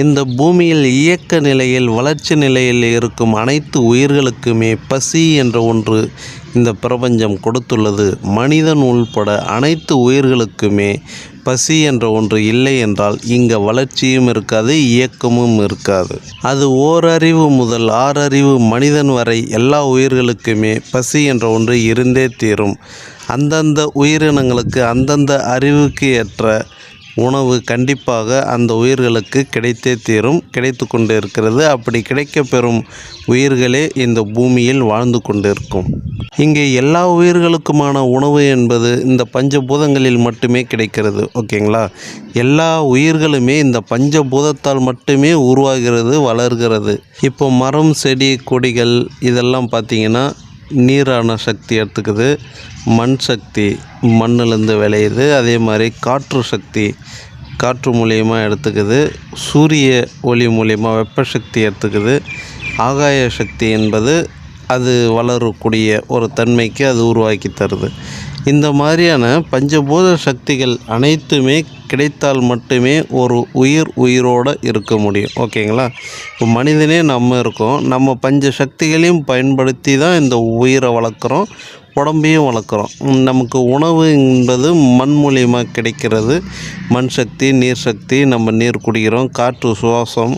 இந்த பூமியில் இயக்க நிலையில் வளர்ச்சி நிலையில் இருக்கும் அனைத்து உயிர்களுக்குமே பசி என்ற ஒன்று இந்த பிரபஞ்சம் கொடுத்துள்ளது. மனிதன் உள்பட அனைத்து உயிர்களுக்குமே பசி என்ற ஒன்று இல்லை என்றால் இங்கே வளர்ச்சியும் இருக்காது இயக்கமும் இருக்காது. அது ஓரறிவு முதல் ஆறறிவு மனிதன் வரை எல்லா உயிர்களுக்குமே பசி என்ற ஒன்று இருந்தே தீரும். அந்தந்த உயிரினங்களுக்கு அந்தந்த அறிவுக்கு ஏற்ற உணவு கண்டிப்பாக அந்த உயிர்களுக்கு கிடைத்தே தீரும் கிடைத்து கொண்டு இருக்கிறது அப்படி கிடைக்கப்பெறும் உயிர்களே இந்த பூமியில் வாழ்ந்து கொண்டிருக்கும். இங்கே எல்லா உயிர்களுக்குமான உணவு என்பது இந்த பஞ்சபூதங்களில் மட்டுமே கிடைக்கிறது ஓகேங்களா? எல்லா உயிர்களுமே இந்த பஞ்சபூதத்தால் மட்டுமே உருவாகிறது வளர்கிறது. இப்போ மரம் செடி கொடிகள் இதெல்லாம் பார்த்திங்கன்னா நீரான சக்தி எடுத்துக்குது. மண் சக்தி மண்ணிலேருந்து விளையுது. அதே மாதிரி காற்று சக்தி காற்று மூலியமாக எடுத்துக்குது. சூரிய ஒளி மூலயமா வெப்ப சக்தி எடுத்துக்குது. ஆகாய சக்தி என்பது அது வளரக்கூடிய ஒரு தன்மைக்கு அது உருவாக்கி தருது. இந்த மாதிரியான பஞ்சபூத சக்திகள் அனைத்துமே கிடைத்தால் மட்டுமே ஒரு உயிர் உயிரோடு இருக்க முடியும். ஓகேங்களா? இப்போ மனிதனே நம்ம இருக்கோம். நம்ம பஞ்ச சக்திகளையும் பயன்படுத்தி தான் இந்த உயிரை வளர்க்குறோம். உடம்பையும் வளர்க்குறோம். நமக்கு உணவு என்பது மண் மூலியமாக கிடைக்கிறது. மண் சக்தி நீர் சக்தி நம்ம நீர் குடிக்கிறோம். காற்று சுவாசம்.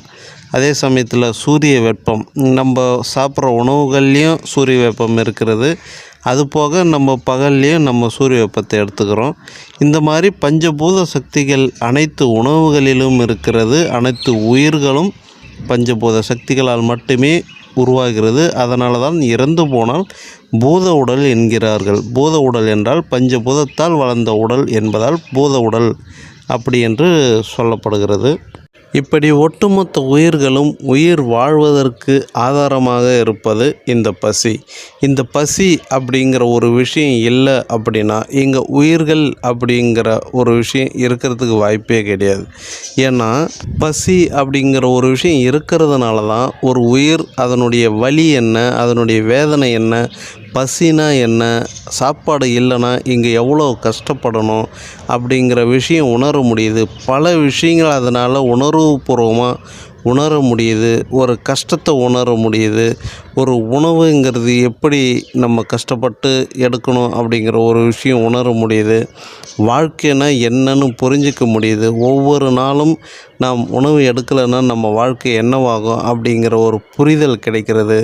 அதே சமயத்தில் சூரிய வெப்பம். நம்ம சாப்பிட்ற உணவுகள்லேயும் சூரிய வெப்பம் இருக்கிறது. அது போக நம்ம பகல்லையும் நம்ம சூரிய வெப்பத்தை எடுத்துக்கிறோம். இந்த மாதிரி பஞ்சபூத சக்திகள் அனைத்து உணவுகளிலும் இருக்கிறது. அனைத்து உயிர்களும் பஞ்சபூத சக்திகளால் மட்டுமே உருவாகிறது. அதனால தான் இறந்து போனால் பூத உடல் என்கிறார்கள். பூத உடல் என்றால் பஞ்சபூதத்தால் வளர்ந்த உடல் என்பதால் பூத உடல் அப்படி என்று சொல்லப்படுகிறது. இப்படி ஒட்டுமொத்த உயிர்களும் உயிர் வாழ்வதற்கு ஆதாரமாக இருப்பது இந்த பசி. இந்த பசி அப்படிங்கிற ஒரு விஷயம் இல்லை அப்படின்னா இங்கே உயிர்கள் அப்படிங்கிற ஒரு விஷயம் இருக்கிறதுக்கு வாய்ப்பே கிடையாது. ஏன்னா பசி அப்படிங்கிற ஒரு விஷயம் இருக்கிறதுனால தான் ஒரு உயிர் அதனுடைய வலி என்ன அதனுடைய வேதனை என்ன பசினா என்ன? சாப்பாடு இல்லைன்னா இங்கே எவ்வளோ கஷ்டப்படணும்? அப்படிங்கிற விஷயம் உணர முடியுது. பல விஷயங்கள் அதனால் உணர்வுபூர்வமாக உணர முடியுது. ஒரு கஷ்டத்தை உணர முடியுது. ஒரு உணவுங்கிறது எப்படி நம்ம கஷ்டப்பட்டு எடுக்கணும் அப்படிங்கிற ஒரு விஷயம் உணர முடியுது. வாழ்க்கைனா என்னன்னு புரிஞ்சிக்க முடியுது. ஒவ்வொரு நாளும் நாம் உணவு எடுக்கலைன்னா நம்ம வாழ்க்கை என்னவாகும் அப்படிங்கிற ஒரு புரிதல் கிடைக்கிறது.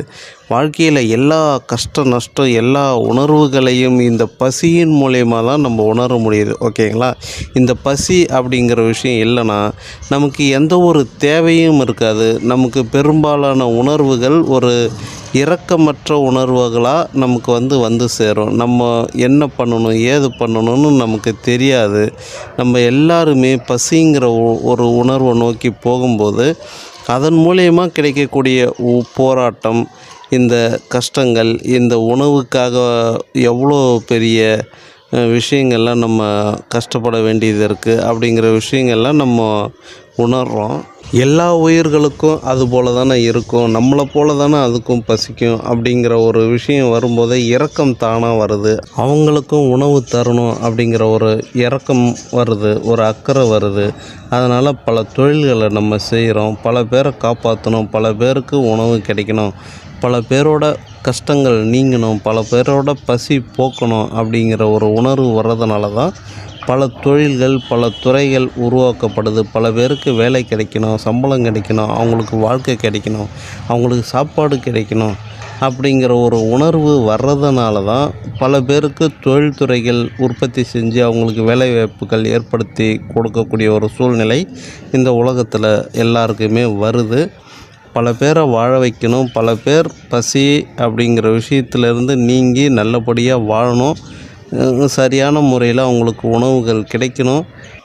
வாழ்க்கையில் எல்லா கஷ்ட நஷ்டம் எல்லா உணர்வுகளையும் இந்த பசியின் மூலயமா தான் நம்ம உணர முடியுது ஓகேங்களா? இந்த பசி அப்படிங்கிற விஷயம் இல்லைன்னா நமக்கு எந்த ஒரு தேவையும் இருக்காது. நமக்கு பெரும்பாலான உணர்வுகள் ஒரு இரக்கமற்ற உணர்வுகளாக நமக்கு வந்து வந்து சேரும். நம்ம என்ன பண்ணணும் ஏது பண்ணணும்னு நமக்கு தெரியாது. நம்ம எல்லாருமே பசிங்கிற ஒ- ஒரு உணர்வை நோக்கி போகும்போது அதன் மூலயமா கிடைக்கக்கூடிய உ- போராட்டம் இந்த கஷ்டங்கள் இந்த உணவுக்காக எவ்வளோ பெரிய விஷயங்கள்லாம் நம்ம கஷ்டப்பட வேண்டியது இருக்குது அப்படிங்கிற விஷயங்கள்லாம் நம்ம உணர்கிறோம் எல்லா உயிர்களுக்கும் அது போல தானே இருக்கும். நம்மளை போல தானே அதுக்கும் பசிக்கும் அப்படிங்கிற ஒரு விஷயம் வரும்போதே இறக்கம் தானாக வருது. அவங்களுக்கும் உணவு தரணும் அப்படிங்கிற ஒரு இறக்கம் வருது ஒரு அக்கறை வருது. அதனால் பல தொழில்களை நம்ம செய்கிறோம் பல பேரை காப்பாற்றணும் பல பேருக்கு உணவு கிடைக்கணும். பல பேரோட கஷ்டங்கள் நீங்கணும் பல பேரோட பசி போக்கணும் அப்படிங்கிற ஒரு உணர்வு வர்றதுனால தான் பல தொழில்கள் பல துறைகள் உருவாக்கப்படுது. பல பேருக்கு வேலை கிடைக்கணும் சம்பளம் கிடைக்கணும் அவங்களுக்கு வாழ்க்கை கிடைக்கணும் அவங்களுக்கு சாப்பாடு கிடைக்கணும் அப்படிங்கிற ஒரு உணர்வு வர்றதுனால தான் பல பேருக்கு தொழில்துறைகள் உற்பத்தி செஞ்சு அவங்களுக்கு வேலைவாய்ப்புகள் ஏற்படுத்தி கொடுக்கக்கூடிய ஒரு சூழ்நிலை இந்த உலகத்தில் எல்லாருக்குமே வருது. பல பேரை வாழ வைக்கணும் பல பேர் பசி அப்படிங்கிற விஷயத்துலேருந்து நீங்கி நல்லபடியாக வாழணும். சரியான முறையில் அவங்களுக்கு உணவுகள் கிடைக்கணும்.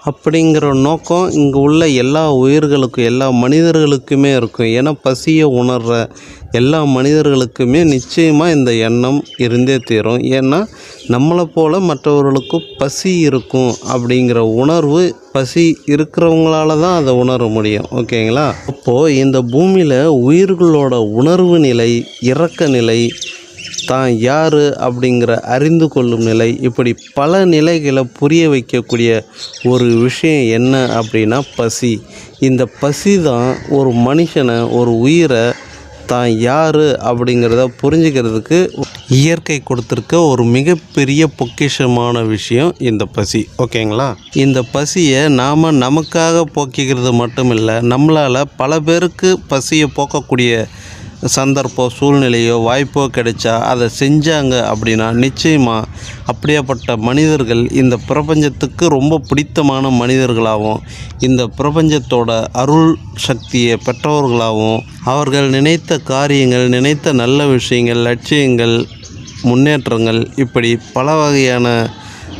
அப்படிங்கிற நோக்கம் இங்கே உள்ள எல்லா உயிர்களுக்கும் எல்லா மனிதர்களுக்குமே இருக்கும். ஏன்னா பசியை உணர்கிற எல்லா மனிதர்களுக்குமே நிச்சயமாக இந்த எண்ணம் இருந்தே தீரும். ஏன்னா நம்மளை போல் மற்றவர்களுக்கும் பசி இருக்கும் அப்படிங்கிற உணர்வு பசி இருக்கிறவங்களால தான் அதை உணர முடியும். ஓகேங்களா? அப்போது இந்த பூமியில் உயிர்களோட உணர்வு நிலை இறக்க நிலை தான் யார் அப்படிங்கிற அறிந்து கொள்ளும் நிலை இப்படி பல நிலைகளை புரிய வைக்கக்கூடிய ஒரு விஷயம் என்ன அப்படின்னா பசி. இந்த பசி தான் ஒரு மனுஷனை ஒரு உயிரை தான் யார் அப்படிங்கிறத புரிஞ்சுக்கிறதுக்கு இயற்கை கொடுத்துருக்க ஒரு மிகப்பெரிய பொக்கிஷமான விஷயம் இந்த பசி. ஓகேங்களா? இந்த பசியை நாம் நமக்காக போக்கிக்கிறது மட்டும் இல்லை நம்மளால் பல பேருக்கு பசியை போக்கக்கூடிய சந்தர்ப்பம் சூழ்நிலையோ வாய்ப்போ கிடைச்சா அதை செஞ்சாங்க அப்படின்னா நிச்சயமாக அப்படியாப்பட்ட மனிதர்கள் இந்த பிரபஞ்சத்துக்கு ரொம்ப பிடித்தமான மனிதர்களாகவும் இந்த பிரபஞ்சத்தோட அருள் சக்தியை பெற்றவர்களாகவும் அவர்கள் நினைத்த காரியங்கள் நினைத்த நல்ல விஷயங்கள் லட்சியங்கள் முன்னேற்றங்கள் இப்படி பல வகையான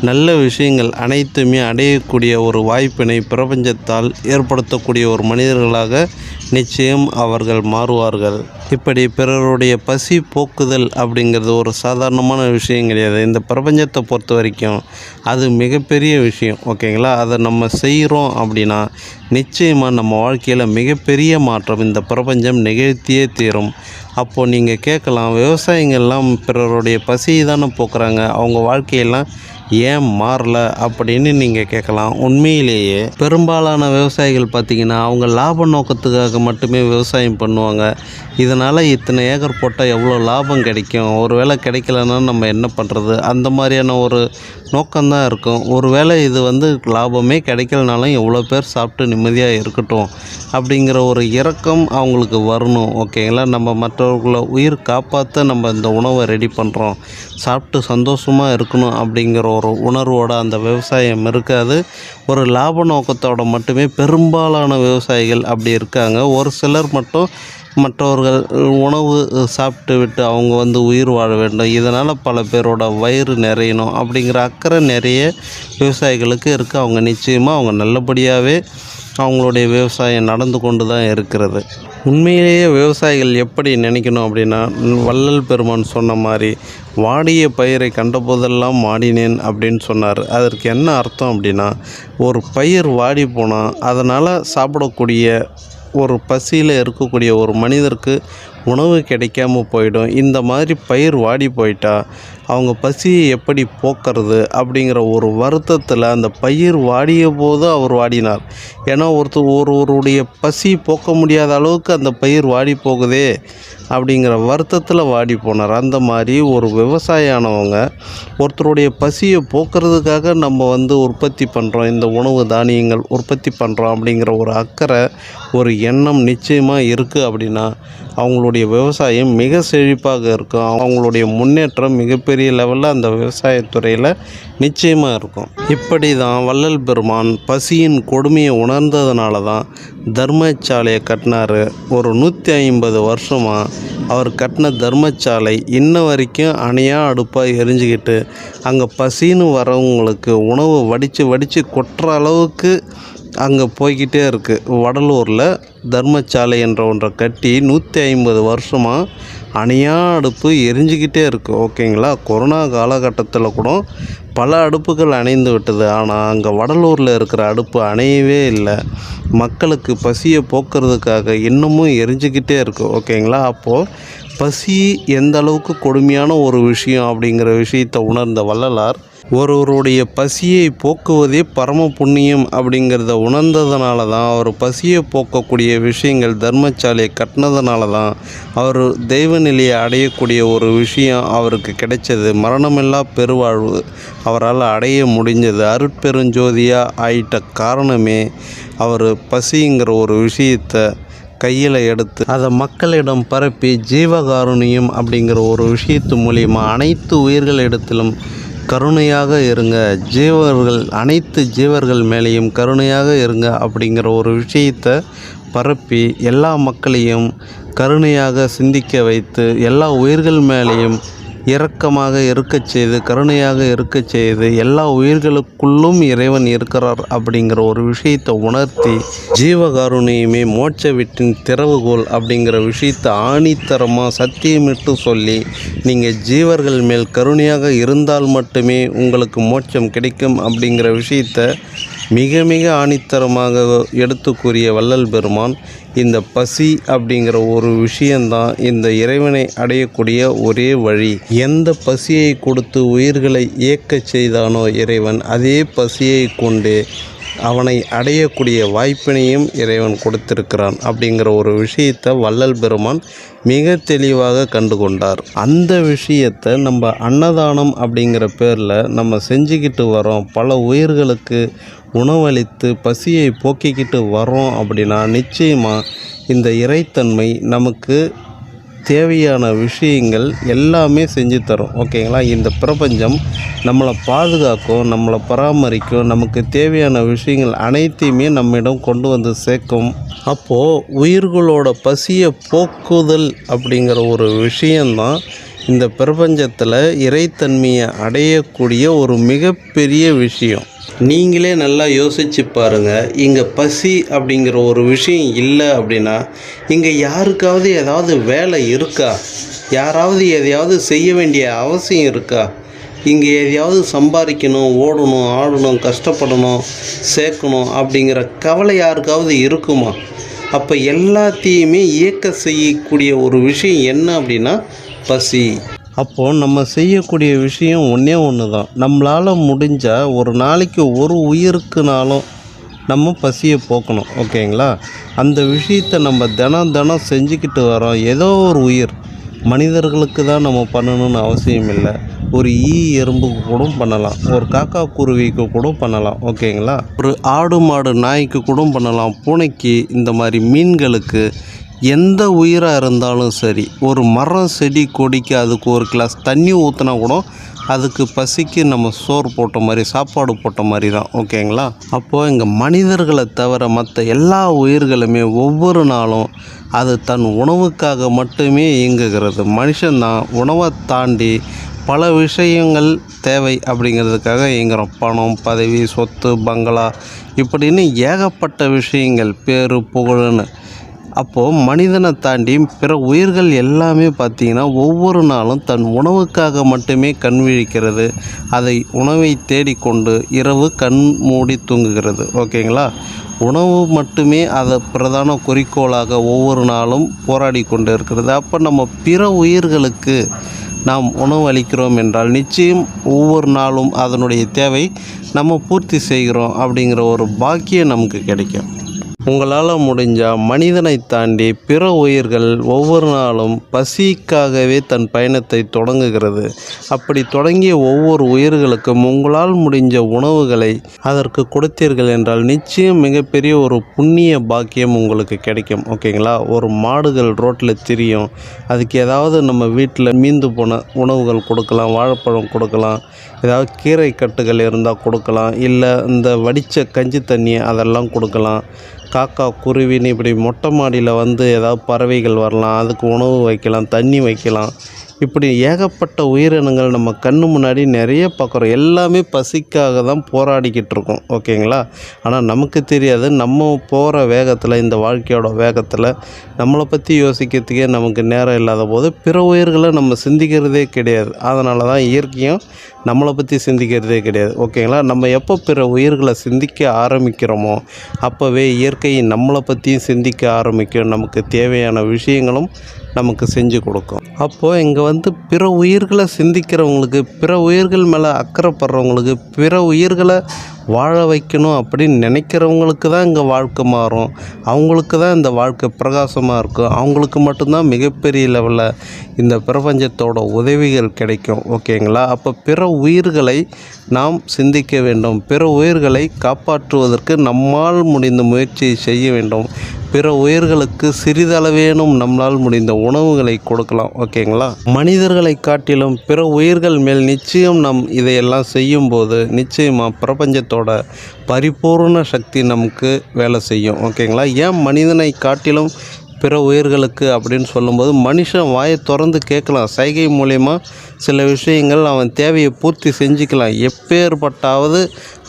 நல்ல விஷயங்கள் அனைத்துமே அடையக்கூடிய ஒரு வாய்ப்பினை பிரபஞ்சத்தால் ஏற்படுத்தக்கூடிய ஒரு மனிதர்களாக நிச்சயம் அவர்கள் மாறுவார்கள். இப்படி பிறருடைய பசி போக்குதல் அப்படிங்கிறது ஒரு சாதாரணமான விஷயம் கிடையாது. இந்த பிரபஞ்சத்தை பொறுத்த வரைக்கும் அது மிகப்பெரிய விஷயம் ஓகேங்களா? அதை நம்ம செய்கிறோம் அப்படின்னா நிச்சயமாக நம்ம வாழ்க்கையில் மிகப்பெரிய மாற்றம் இந்த பிரபஞ்சம் நிகழ்த்தியே தீரும். அப்போது நீங்கள் கேட்கலாம் விவசாயிங்கள்லாம் பிறருடைய பசியை தானே போக்குறாங்க. அவங்க வாழ்க்கையெல்லாம் ஏன் மாறல அப்படின்னு நீங்கள் கேட்கலாம். உண்மையிலேயே பெரும்பாலான விவசாயிகள் பார்த்திங்கன்னா அவங்க லாப நோக்கத்துக்காக மட்டுமே விவசாயம் பண்ணுவாங்க. இதனால் இத்தனை ஏக்கர் போட்டால் எவ்வளோ லாபம் கிடைக்கும்? ஒரு வேளை கிடைக்கலன்னா நம்ம என்ன பண்ணுறது அந்த மாதிரியான ஒரு நோக்கம்தான் இருக்கும். ஒரு வேளை இது வந்து லாபமே கிடைக்கலனாலும் எவ்வளோ பேர் சாப்பிட்டு நிம்மதியாக இருக்கட்டும் அப்படிங்கிற ஒரு இரக்கம் அவங்களுக்கு வரணும் ஓகேங்களா நம்ம மற்றவர்களை உயிர் காப்பாற்ற நம்ம இந்த உணவை ரெடி பண்ணுறோம் சாப்பிட்டு சந்தோஷமாக இருக்கணும் அப்படிங்கிற ஒரு உணர்வோட அந்த விவசாயம் இருக்காது. ஒரு லாப நோக்கத்தோட மட்டுமே பெரும்பாலான விவசாயிகள் அப்படி இருக்காங்க. ஒரு சிலர் மட்டும் மற்றவர்கள் உணவு சாப்பிட்டு விட்டு அவங்க வந்து உயிர் வாழ வேண்டும். இதனால் பல பேரோட வயிறு நிறையணும் அப்படிங்கிற அக்கறை நிறைய விவசாயிகளுக்கு இருக்குது அவங்க நிச்சயமாக அவங்க நல்லபடியாகவே அவங்களுடைய விவசாயம் நடந்து கொண்டு தான் இருக்கிறது. உண்மையிலேயே விவசாயிகள் எப்படி நினைக்கணும் அப்படின்னா வள்ளல் பெருமான் சொன்ன மாதிரி வாடிய பயிரை கண்டபோதெல்லாம் வாடினேன் அப்படின்னு சொன்னார். அதற்கு என்ன அர்த்தம் அப்படின்னா ஒரு பயிர் வாடி போனால் அதனால் சாப்பிடக்கூடிய ஒரு பசியில் இருக்கக்கூடிய ஒரு மனிதருக்கு உணவு கிடைக்காம போயிடும். இந்த மாதிரி பயிர் வாடி போயிட்டால் அவங்க பசியை எப்படி போக்குறது அப்படிங்கிற ஒரு வருத்தத்தில் அந்த பயிர் வாடிய போது அவர் வாடினார். ஏன்னா ஒருத்தர் ஒருவருடைய பசி போக்க முடியாத அளவுக்கு அந்த பயிர் வாடி போகுதே அப்படிங்கிற வருத்தத்தில் வாடி போனார். அந்த மாதிரி ஒரு விவசாயியானவங்க ஒருத்தருடைய பசியை போக்குறதுக்காக நம்ம வந்து உற்பத்தி பண்ணுறோம் இந்த உணவு தானியங்கள் உற்பத்தி பண்ணுறோம் அப்படிங்கிற ஒரு அக்கறை ஒரு எண்ணம் நிச்சயமாக இருக்குது அப்படின்னா அவங்களுடைய விவசாயம் மிக செழிப்பாக இருக்கும். அவங்களுடைய முன்னேற்றம் மிகப்பெரிய லெவலில் அந்த விவசாயத்துறையில் நிச்சயமாக இருக்கும். இப்படி தான் வள்ளல் பெருமான் பசியின் கொடுமையை உணர்ந்ததுனால தான் தர்மசாலையை கட்டினார். ஒரு நூற்றி ஐம்பது வருஷமாக அவர் கட்டின தர்மசாலை இன்ன வரைக்கும் அணையாக அடுப்பாக எரிஞ்சுக்கிட்டு அங்கே பசின்னு வரவங்களுக்கு உணவு வடித்து வடித்து கொட்டுற அளவுக்கு அங்கே போய்கிட்டே இருக்குது வடலூரில் தர்மசாலை என்ற ஒன்றை கட்டி நூற்றி ஐம்பது வருஷமாக அணையா அடுப்பு எரிஞ்சுக்கிட்டே இருக்குது ஓகேங்களா? கொரோனா காலகட்டத்தில் கூட பல அடுப்புகள் அணைந்து விட்டது. ஆனால் அங்கே வடலூரில் இருக்கிற அடுப்பு அணையவே இல்லை. மக்களுக்கு பசியை போக்குறதுக்காக இன்னமும் எரிஞ்சுக்கிட்டே இருக்குது ஓகேங்களா? அப்போது பசி எந்த அளவுக்கு கொடுமையான ஒரு விஷயம் அப்படிங்கிற விஷயத்தை உணர்ந்த வள்ளலார் ஒருவருடைய பசியை போக்குவதே பரம புண்ணியம் அப்படிங்கிறத உணர்ந்ததுனால தான் அவர் பசியை போக்கக்கூடிய விஷயங்கள் தர்மசாலையை கட்டினதுனால தான் அவர் தெய்வ நிலையை அடையக்கூடிய ஒரு விஷயம் அவருக்கு கிடைச்சது. மரணமில்லா பெருவாழ்வு அவரால் அடைய முடிஞ்சது. அருட்பெருஞ்சோதியாக ஆயிட்ட காரணமே அவர் பசிங்கிற ஒரு விஷயத்தை கையில் எடுத்து அதை மக்களிடம் பரப்பி ஜீவகாருண்யம் அப்படிங்கிற ஒரு விஷயத்து மூலிமா அனைத்து உயிர்களிடத்திலும் கருணையாக இருங்க. ஜீவர்கள் அனைத்து ஜீவர்கள் மேலேயும் கருணையாக இருங்க அப்படிங்கிற ஒரு விஷயத்தை பரப்பி எல்லா மக்களையும் கருணையாக சிந்திக்க வைத்து எல்லா உயிர்கள் மேலேயும் இரக்கமாக இருக்கச் செய்து கருணையாக இருக்கச் செய்து எல்லா உயிர்களுக்குள்ளும் இறைவன் இருக்கிறார் அப்படிங்கிற ஒரு விஷயத்தை உணர்த்தி ஜீவகாருணியுமே மோட்ச வீட்டின் திறவுகோல் அப்படிங்கிற விஷயத்தை ஆணித்தரமாக சத்தியமிட்டு சொல்லி நீங்கள் ஜீவர்கள் மேல் கருணையாக இருந்தால் மட்டுமே உங்களுக்கு மோட்சம் கிடைக்கும் அப்படிங்கிற விஷயத்தை மிக மிக ஆணித்தரமாக எடுத்து கூறிய வள்ளல் பெருமான் இந்த பசி அப்படிங்கிற ஒரு விஷயந்தான் இந்த இறைவனை அடையக்கூடிய ஒரே வழி. எந்த பசியை கொடுத்து உயிர்களை இயக்கச் செய்தானோ இறைவன் அதே பசியை கொண்டு அவனை அடையக்கூடிய வாய்ப்பினையும் இறைவன் கொடுத்திருக்கிறான் அப்படிங்கிற ஒரு விஷயத்தை வள்ளல் பெருமான் மிக தெளிவாக கண்டு கொண்டார் அந்த விஷயத்தை நம்ம அன்னதானம் அப்படிங்கிற பேரில் நம்ம செஞ்சுக்கிட்டு வரோம் பல உயிர்களுக்கு உணவளித்து பசியை போக்கிக்கிட்டு வரோம் அப்படின்னா நிச்சயமாக இந்த இறைத்தன்மை நமக்கு தேவையான விஷயங்கள் எல்லாமே செஞ்சு தரும் ஓகேங்களா? இந்த பிரபஞ்சம் நம்மளை பாதுகாக்கும் நம்மளை பராமரிக்கும் நமக்கு தேவையான விஷயங்கள் அனைத்தையுமே நம்மிடம் கொண்டு வந்து சேர்க்கும். அப்போது உயிர்களோட பசியை போக்குதல் அப்படிங்கிற ஒரு விஷயந்தான் இந்த பிரபஞ்சத்தில் இறைத்தன்மையை அடையக்கூடிய ஒரு மிகப்பெரிய விஷயம். நீங்களே நல்லா யோசிச்சு பாருங்கள் இங்கே பசி அப்படிங்கிற ஒரு விஷயம் இல்லை அப்படின்னா இங்கே யாருக்காவது ஏதாவது வேலை இருக்கா? யாராவது எதையாவது செய்ய வேண்டிய அவசியம் இருக்கா? இங்கே எதையாவது சம்பாதிக்கணும் ஓடணும் ஆடணும் கஷ்டப்படணும் சேர்க்கணும் அப்படிங்கிற கவலை யாருக்காவது இருக்குமா? அப்போ எல்லாத்தையுமே இயக்க செய்யக்கூடிய ஒரு விஷயம் என்ன அப்படின்னா பசி. அப்போது நம்ம செய்யக்கூடிய விஷயம் ஒன்றே ஒன்று தான் நம்மளால் முடிஞ்சால் ஒரு நாளைக்கு ஒரு உயிருக்குனாலும் நம்ம பசியை போக்கணும். ஓகேங்களா? அந்த விஷயத்தை நம்ம தினம் தினம் செஞ்சுக்கிட்டு வரோம். ஏதோ ஒரு உயிர். மனிதர்களுக்கு தான் நம்ம பண்ணணும்னு அவசியம் இல்லை. ஒரு ஈ எறும்புக்கு கூட பண்ணலாம். ஒரு காக்கா குருவிக்கு கூட பண்ணலாம். ஓகேங்களா? ஒரு ஆடு மாடு நாய்க்கு கூட பண்ணலாம். பூனைக்கு இந்த மாதிரி மீன்களுக்கு எந்த உயிராக இருந்தாலும் சரி ஒரு மரம் செடி கொடிக்கு அதுக்கு ஒரு கிளாஸ் தண்ணி ஊற்றினா கூட அதுக்கு பசிக்கு நம்ம சோறு போட்ட மாதிரி சாப்பாடு போட்ட மாதிரி தான் ஓகேங்களா அப்போது இங்கே மனிதர்களை தவிர மற்ற எல்லா உயிர்களுமே ஒவ்வொரு நாளும் அது தன் உணவுக்காக மட்டுமே இயங்குகிறது. மனுஷன்தான் உணவை தாண்டி பல விஷயங்கள் தேவை அப்படிங்கிறதுக்காக இயங்குகிறோம் பணம் பதவி சொத்து பங்களா இப்படின்னு ஏகப்பட்ட விஷயங்கள் பேரு புகழுன்னு. அப்போது மனிதனை தாண்டி பிற உயிர்கள் எல்லாமே பார்த்திங்கன்னா ஒவ்வொரு நாளும் தன் உணவுக்காக மட்டுமே கண் விழிக்கிறது. அதை உணவை தேடிக்கொண்டு இரவு கண் மூடி தூங்குகிறது. ஓகேங்களா? உணவு மட்டுமே அதை பிரதான குறிக்கோளாக ஒவ்வொரு நாளும் போராடி கொண்டு இருக்கிறது. அப்போ நம்ம பிற உயிர்களுக்கு நாம் உணவு அளிக்கிறோம் என்றால் நிச்சயம் ஒவ்வொரு நாளும் அதனுடைய தேவை நம்ம பூர்த்தி செய்கிறோம் அப்படிங்கிற ஒரு பாக்கியம் நமக்கு கிடைக்கும். உங்களால் முடிஞ்சால் மனிதனை தாண்டி பிற உயிர்கள் ஒவ்வொரு நாளும் பசிக்காகவே தன் பயணத்தை தொடங்குகிறது. அப்படி தொடங்கிய ஒவ்வொரு உயிர்களுக்கும் உங்களால் முடிஞ்ச உணவுகளை அதற்கு கொடுத்தீர்கள் என்றால் நிச்சயம் மிகப்பெரிய ஒரு புண்ணிய பாக்கியம் உங்களுக்கு கிடைக்கும். ஓகேங்களா? ஒரு மாடுகள் ரோட்டில் திரியும். அதுக்கு ஏதாவது நம்ம வீட்டில் மீந்து போன உணவுகள் கொடுக்கலாம் வாழைப்பழம் கொடுக்கலாம் ஏதாவது கீரை கட்டுகள் இருந்தால் கொடுக்கலாம் இல்லை இந்த வடித்த கஞ்சி தண்ணி அதெல்லாம் கொடுக்கலாம். காக்கா குருவின்னு இப்படி மொட்டை மாடியில் வந்து ஏதாவது பறவைகள் வரலாம் அதுக்கு உணவு வைக்கலாம் தண்ணி வைக்கலாம். இப்படி ஏகப்பட்ட உயிரினங்கள் நம்ம கண்ணு முன்னாடி நிறைய பார்க்குறோம். எல்லாமே பசிக்காக தான் போராடிக்கிட்டு இருக்கோம் ஓகேங்களா? ஆனால் நமக்கு தெரியாது. நம்ம போகிற வேகத்தில் இந்த வாழ்க்கையோட வேகத்தில் நம்மளை பற்றி யோசிக்கிறதுக்கே நமக்கு நேரம் இல்லாத போது பிற உயிர்களை நம்ம சிந்திக்கிறதே கிடையாது. அதனால தான் இயற்கையும் நம்மளை பற்றி சிந்திக்கிறதே கிடையாது. ஓகேங்களா? நம்ம எப்போ பிற உயிர்களை சிந்திக்க ஆரம்பிக்கிறோமோ அப்போவே இயற்கை நம்மளை பற்றியும் சிந்திக்க ஆரம்பிக்கும். நமக்கு தேவையான விஷயங்களும் நமக்கு செஞ்சு கொடுக்கும். அப்போது இங்கே வந்து பிற உயிர்களை சிந்திக்கிறவங்களுக்கு பிற உயிர்கள் மேலே அக்கறைப்படுறவங்களுக்கு பிற உயிர்களை வாழ வைக்கணும் அப்படின்னு நினைக்கிறவங்களுக்கு தான் இங்கே வாழ்க்கை மாறும். அவங்களுக்கு தான் இந்த வாழ்க்கை பிரகாசமாக இருக்கும். அவங்களுக்கு மட்டும்தான் மிகப்பெரிய லெவலில் இந்த பிரபஞ்சத்தோட உதவிகள் கிடைக்கும். ஓகேங்களா? அப்போ பிற உயிர்களை நாம் சிந்திக்க வேண்டும். பிற உயிர்களை காப்பாற்றுவதற்கு நம்மால் முடிந்த முயற்சியை செய்ய வேண்டும். பிற உயிர்களுக்கு சிறிதளவேனும் நம்மளால் முடிந்த உணவுகளை கொடுக்கலாம் ஓகேங்களா? மனிதர்களை காட்டிலும் பிற உயிர்கள் மேல் நிச்சயம் நாம் இதையெல்லாம் செய்யும்போது நிச்சயமாக பிரபஞ்சத்தோட பரிபூர்ண சக்தி நமக்கு வேலை செய்யும் ஓகேங்களா? ஏன் மனிதனை காட்டிலும் பிற உயிர்களுக்கு அப்படின்னு சொல்லும்போது மனுஷன் வாயை திறந்து கேட்கலாம். சைகை மூலயமா சில விஷயங்கள் அவன் தேவையை பூர்த்தி செஞ்சுக்கலாம். எப்பேற்பட்டாவது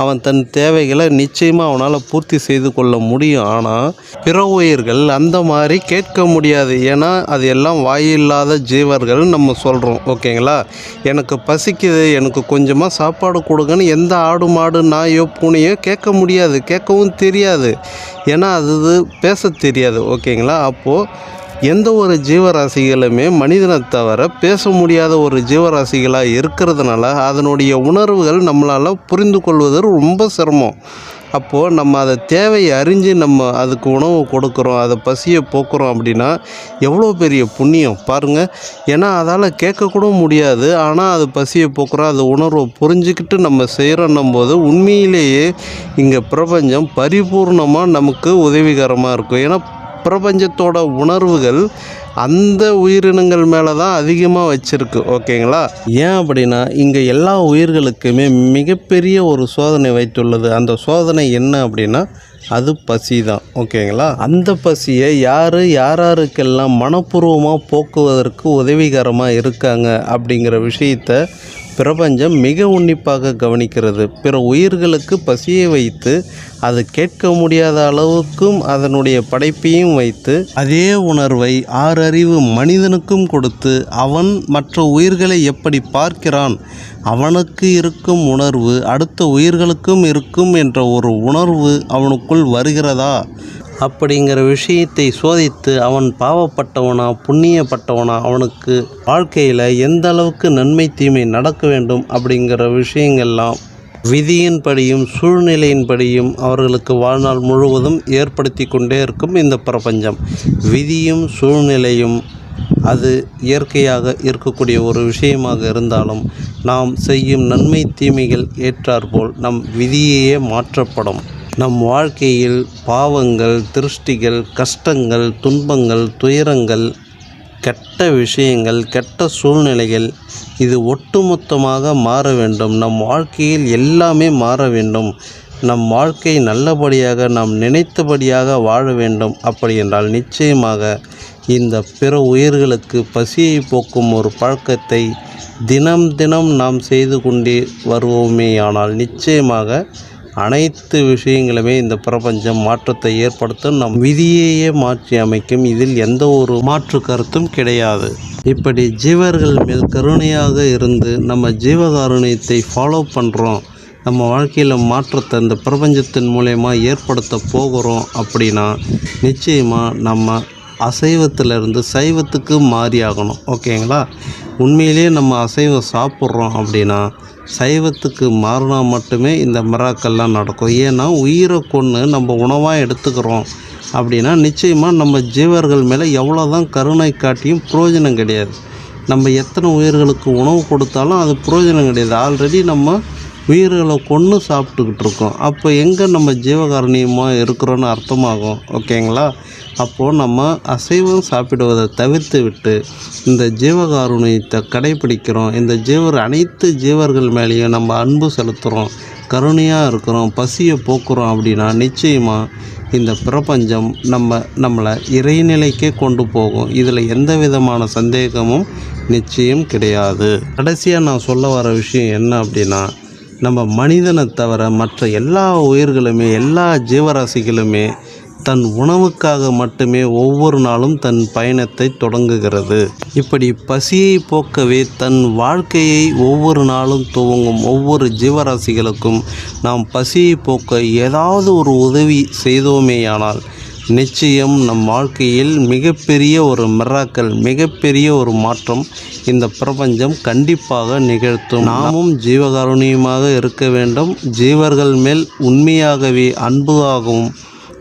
அவன் தன் தேவைகளை நிச்சயமாக அவனால் பூர்த்தி செய்து கொள்ள முடியும். ஆனால் பிற உயிர்கள் அந்த மாதிரி கேட்க முடியாது. ஏன்னா அது எல்லாம் வாயில்லாத ஜீவர்கள் நம்ம சொல்கிறோம் ஓகேங்களா? எனக்கு பசிக்குது எனக்கு கொஞ்சமாக சாப்பாடு கொடுங்கன்னு எந்த ஆடு மாடு நாயோ பூனையோ கேட்க முடியாது. கேட்கவும் தெரியாது. ஏன்னா அது இது பேச தெரியாது ஓகேங்களா? அப்போது எந்த ஒரு ஜீவராசிகளுமே மனிதனை தவிர பேச முடியாத ஒரு ஜீவராசிகளாக இருக்கிறதுனால அதனுடைய உணர்வுகள் நம்மளால் புரிந்து கொள்வது ரொம்ப சிரமம். அப்போது நம்ம அதை தேவையை அறிஞ்சு நம்ம அதுக்கு உணவு கொடுக்குறோம் அதை பசியை போக்குறோம் அப்படின்னா எவ்வளோ பெரிய புண்ணியம் பாருங்கள் ஏன்னா அதால் கேட்கக்கூட முடியாது. ஆனால் அது பசியை போக்குறோம் அது உணர்வை புரிஞ்சுக்கிட்டு நம்ம செய்கிறோன்னும் போது உண்மையிலேயே இங்கே பிரபஞ்சம் பரிபூர்ணமாக நமக்கு உதவிகரமாக இருக்கும். ஏன்னா பிரபஞ்சத்தோட உணர்வுகள் அந்த உயிரினங்கள் மேலே தான் அதிகமாக வச்சுருக்கு ஓகேங்களா? ஏன் அப்படின்னா இங்கே எல்லா உயிர்களுக்குமே மிகப்பெரிய ஒரு சோதனை வைத்துள்ளது. அந்த சோதனை என்ன அப்படின்னா அது பசி தான் ஓகேங்களா? அந்த பசியை யார் யாராருக்கெல்லாம் மனப்பூர்வமாக போக்குவதற்கு உதவிகரமாக இருக்காங்க அப்படிங்கிற விஷயத்தை பிரபஞ்சம் மிக உன்னிப்பாக கவனிக்கிறது. பிற உயிர்களுக்கு பசியை வைத்து அது கேட்க முடியாத அளவுக்கும் அதனுடைய படைப்பையும் வைத்து அதே உணர்வை ஆறறிவு மனிதனுக்கும் கொடுத்து அவன் மற்ற உயிர்களை எப்படி பார்க்கிறான்? அவனுக்கு இருக்கும் உணர்வு அடுத்த உயிர்களுக்கும் இருக்கும் என்ற ஒரு உணர்வு அவனுக்குள் வருகிறதா? அப்படிங்கிற விஷயத்தை சோதித்து அவன் பாவப்பட்டவனா புண்ணியப்பட்டவனா அவனுக்கு வாழ்க்கையில் எந்த அளவுக்கு நன்மை தீமை நடக்க வேண்டும் அப்படிங்கிற விஷயங்கள்லாம் விதியின்படியும் சூழ்நிலையின்படியும் அவர்களுக்கு வாழ்நாள் முழுவதும் ஏற்படுத்தி கொண்டே இருக்கும் இந்த பிரபஞ்சம். விதியும் சூழ்நிலையும் அது இயற்கையாக இருக்கக்கூடிய ஒரு விஷயமாக இருந்தாலும் நாம் செய்யும் நன்மை தீமைகள் ஏற்றாற்போல் நம் விதியையே மாற்றப்படும். நம் வாழ்க்கையில் பாவங்கள் திருஷ்டிகள் கஷ்டங்கள் துன்பங்கள் துயரங்கள் கெட்ட விஷயங்கள் கெட்ட சூழ்நிலைகள் இது ஒட்டுமொத்தமாக மாற வேண்டும். நம் வாழ்க்கையில் எல்லாமே மாற வேண்டும். நம் வாழ்க்கை நல்லபடியாக நாம் நினைத்தபடியாக வாழ வேண்டும். அப்படி என்றால் நிச்சயமாக இந்த பிற உயிர்களுக்கு பசியை போக்கும் ஒரு பழக்கத்தை தினம் தினம் நாம் செய்து கொண்டே வருவோமேயானால் நிச்சயமாக அனைத்து விஷயங்களுமே இந்த பிரபஞ்சம் மாற்றத்தை ஏற்படுத்தும். நம் விதியையே மாற்றி அமைக்கும். இதில் எந்த ஒரு மாற்று கருத்தும் கிடையாது. இப்படி ஜீவர்கள் மேல் கருணையாக இருந்து நம்ம ஜீவகாருண்யத்தை ஃபாலோ பண்ணுறோம் நம்ம வாழ்க்கையில் மாற்றத்தை இந்த பிரபஞ்சத்தின் மூலயமா ஏற்படுத்த போகிறோம் அப்படின்னா நிச்சயமாக நம்ம அசைவத்திலிருந்து சைவத்துக்கு மாறி ஆகணும் ஓகேங்களா? உண்மையிலேயே நம்ம அசைவம் சாப்பிட்றோம் அப்படின்னா சைவத்துக்கு மாறினா மட்டுமே இந்த மிராக்கள்லாம் நடக்கும். ஏன்னா உயிரை கொன்று நம்ம உணவாக எடுத்துக்கிறோம் அப்படின்னா நிச்சயமாக நம்ம ஜீவர்கள் மேலே எவ்வளோ தான் கருணை காட்டியும் பிரயோஜனம் கிடையாது. நம்ம எத்தனை உயிர்களுக்கு உணவு கொடுத்தாலும் அது பிரயோஜனம் கிடையாது. ஆல்ரெடி நம்ம உயிர்களை கொன்று சாப்பிட்டுக்கிட்டு இருக்கோம். அப்போ எங்கே நம்ம ஜீவகாரணியமாக இருக்கிறோன்னு அர்த்தமாகும். ஓகேங்களா? அப்போது நம்ம அசைவம் சாப்பிடுவதை தவிர்த்து விட்டு இந்த ஜீவகாருணியத்தை கடைபிடிக்கிறோம் இந்த ஜீவர் அனைத்து ஜீவர்கள் மேலேயும் நம்ம அன்பு செலுத்துகிறோம் கருணையாக இருக்கிறோம். பசியை போக்குறோம் அப்படின்னா நிச்சயமாக இந்த பிரபஞ்சம் நம்ம நம்மளை இறைநிலைக்கே கொண்டு போகும். இதில் எந்த விதமான சந்தேகமும் நிச்சயம் கிடையாது. கடைசியாக நான் சொல்ல வர விஷயம் என்ன அப்படின்னா நம்ம மனிதனை தவிர மற்ற எல்லா உயிர்களுமே எல்லா ஜீவராசிகளுமே தன் உணவுக்காக மட்டுமே ஒவ்வொரு நாளும் தன் பயணத்தை தொடங்குகிறது. இப்படி பசியை போக்கவே தன் வாழ்க்கையை ஒவ்வொரு நாளும் துவங்கும் ஒவ்வொரு ஜீவராசிகளுக்கும் நாம் பசியை போக்க ஏதாவது ஒரு உதவி செய்தோமேயானால் நிச்சயம் நம் வாழ்க்கையில் மிகப்பெரிய ஒரு மிராக்கள் மிகப்பெரிய ஒரு மாற்றம் இந்த பிரபஞ்சம் கண்டிப்பாக நிகழ்த்தும். நாமும் ஜீவகருணியமாக இருக்க வேண்டும். ஜீவர்கள் மேல் உண்மையாகவே அன்புவாகவும்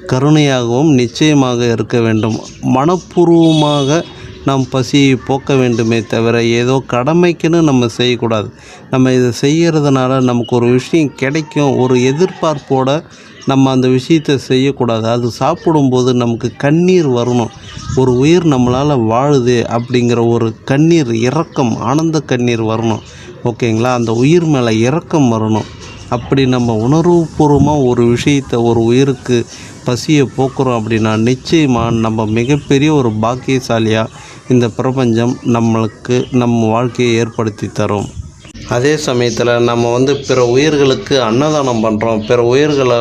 கருணையாகவும் நிச்சயமாக இருக்க வேண்டும். மனப்பூர்வமாக நாம் பசியை போக்க வேண்டுமே தவிர ஏதோ கடமைக்குன்னு நம்ம செய்யக்கூடாது. நம்ம இதை செய்கிறதுனால நமக்கு ஒரு விஷயம் கிடைக்கும். ஒரு எதிர்பார்ப்போட நம்ம அந்த விஷயத்தை செய்யக்கூடாது. அது சாப்பிடும்போது நமக்கு கண்ணீர் வரணும். ஒரு உயிர் நம்மளால் வாழுது அப்படிங்கிற ஒரு கண்ணீர் இறக்கம் ஆனந்த கண்ணீர் வரணும். ஓகேங்களா? அந்த உயிர் மேலே இறக்கம் வரணும். அப்படி நம்ம உணர்வுபூர்வமாக ஒரு விஷயத்தை ஒரு உயிருக்கு பசியை போக்குறோம் அப்படின்னா நிச்சயமாக நம்ம மிகப்பெரிய ஒரு பாக்கியசாலியாக இந்த பிரபஞ்சம் நம்மளுக்கு நம்ம வாழ்க்கையை ஏற்படுத்தி தரும். அதே சமயத்தில் நம்ம வந்து பிற உயிர்களுக்கு அன்னதானம் பண்ணுறோம் பிற உயிர்களை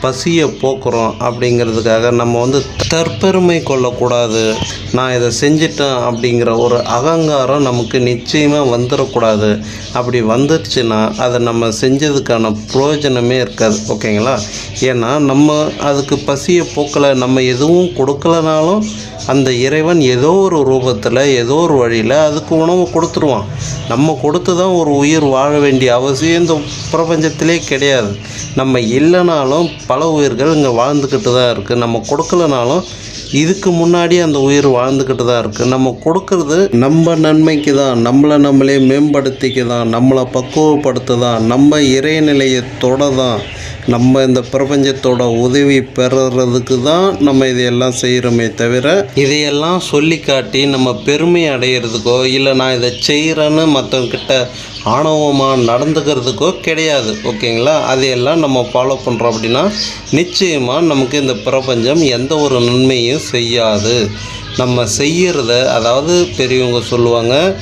பசியை போக்குறோம் அப்படிங்கிறதுக்காக நம்ம வந்து தற்பெருமை கொள்ளக்கூடாது நான் இதை செஞ்சிட்டேன் அப்படிங்கிற ஒரு அகங்காரம் நமக்கு நிச்சயமாக வந்துடக்கூடாது அப்படி வந்துடுச்சுன்னா அதை நம்ம செஞ்சதுக்கான பிரயோஜனமே இருக்காது ஓகேங்களா? ஏன்னா நம்ம அதுக்கு பசியை போக்கலை நம்ம எதுவும் கொடுக்கலனாலும் அந்த இறைவன் ஏதோ ஒரு ரூபத்தில் ஏதோ ஒரு வழியில் அதுக்கு உணவு கொடுத்துருவான். நம்ம கொடுத்து தான் ஒரு உயிர் வாழ வேண்டிய அவசியம் இந்த பிரபஞ்சத்திலே கிடையாது. நம்ம இல்லைனாலும் பல உயிர்கள் இங்கே வாழ்ந்துக்கிட்டு தான் இருக்குது நம்ம கொடுக்கலனாலும் இதுக்கு முன்னாடி அந்த உயிர் வாழ்ந்துக்கிட்டு தான் இருக்குது நம்ம கொடுக்கறது நம்ம நன்மைக்கு தான் நம்மளை நம்மளே மேம்படுத்திக்க தான் நம்மளை பக்குவப்படுத்த தான் நம்ம இறைநிலையை தொட தான் நம்ம இந்த பிரபஞ்சத்தோட உதவி பெறுறதுக்கு தான் நம்ம இதையெல்லாம் செய்கிறோமே தவிர இதையெல்லாம் சொல்லி காட்டி நம்ம பெருமை அடையிறதுக்கோ இல்லை நான் இதை செய்கிறேன்னு மற்றவங்கிட்ட ஆணவமாக நடந்துக்கிறதுக்கோ கிடையாது ஓகேங்களா? அதையெல்லாம் நம்ம ஃபாலோ பண்ணுறோம் அப்படின்னா நிச்சயமாக நமக்கு இந்த பிரபஞ்சம் எந்த ஒரு நன்மையும் செய்யாது. நம்ம செய்கிறத அதாவது பெரியவங்க சொல்லுவாங்க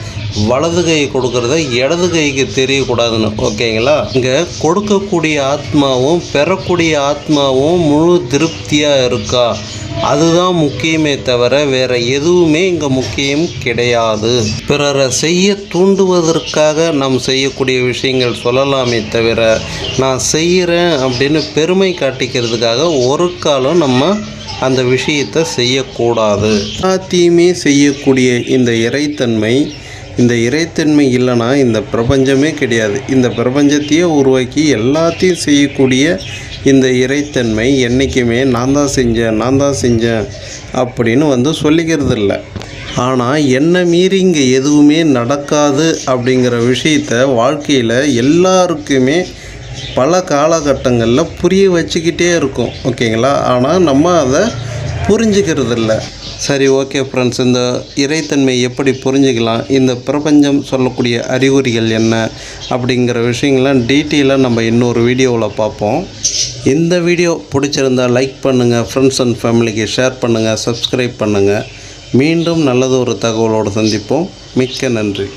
வலது கை கொடுக்கறத இடது கைக்கு தெரியக்கூடாதுன்னு. ஓகேங்களா? இங்கே கொடுக்கக்கூடிய ஆத்மாவும் பெறக்கூடிய ஆத்மாவும் முழு திருப்தியாக இருக்கா? அதுதான் முக்கியமே தவிர வேற எதுவுமே இங்கே முக்கியம் கிடையாது. பிறரை செய்ய தூண்டுவதற்காக நாம் செய்யக்கூடிய விஷயங்கள் சொல்லலாமே தவிர நான் செய்கிறேன் அப்படின்னு பெருமை காட்டிக்கிறதுக்காக ஒரு காலம் நம்ம அந்த விஷயத்தை செய்யக்கூடாது. எல்லாத்தையுமே செய்யக்கூடிய இந்த இறைத்தன்மை இந்த இறைத்தன்மை இல்லைன்னா இந்த பிரபஞ்சமே கிடையாது. இந்த பிரபஞ்சத்தையே உருவாக்கி எல்லாத்தையும் செய்யக்கூடிய இந்த இறைத்தன்மை என்றைக்குமே நான் தான் செஞ்சேன் நான் தான் செஞ்சேன் அப்படின்னு வந்து சொல்லிக்கிறது இல்லை ஆனால் என்னை மீறி இங்கே எதுவுமே நடக்காது அப்படிங்கிற விஷயத்த வாழ்க்கையில் எல்லாருக்குமே பல காலகட்டங்களில் புரிய வச்சுக்கிட்டே இருக்கும். ஓகேங்களா? ஆனால் நம்ம அதை புரிஞ்சுக்கிறது இல்லை சரி ஓகே ஃப்ரெண்ட்ஸ் இந்த இறைத்தன்மை எப்படி புரிஞ்சுக்கலாம்? இந்த பிரபஞ்சம் சொல்லக்கூடிய அறிகுறிகள் என்ன? அப்படிங்கிற விஷயங்கள்லாம் டீட்டெயிலாக நம்ம இன்னொரு வீடியோவில் பார்ப்போம். இந்த வீடியோ பிடிச்சிருந்தா லைக் பண்ணுங்கள் ஃப்ரெண்ட்ஸ் அண்ட் ஃபேமிலிக்கு ஷேர் பண்ணுங்கள் சப்ஸ்கிரைப் பண்ணுங்கள் மீண்டும் நல்லது ஒரு தகவலோடு சந்திப்போம். மிக்க நன்றி.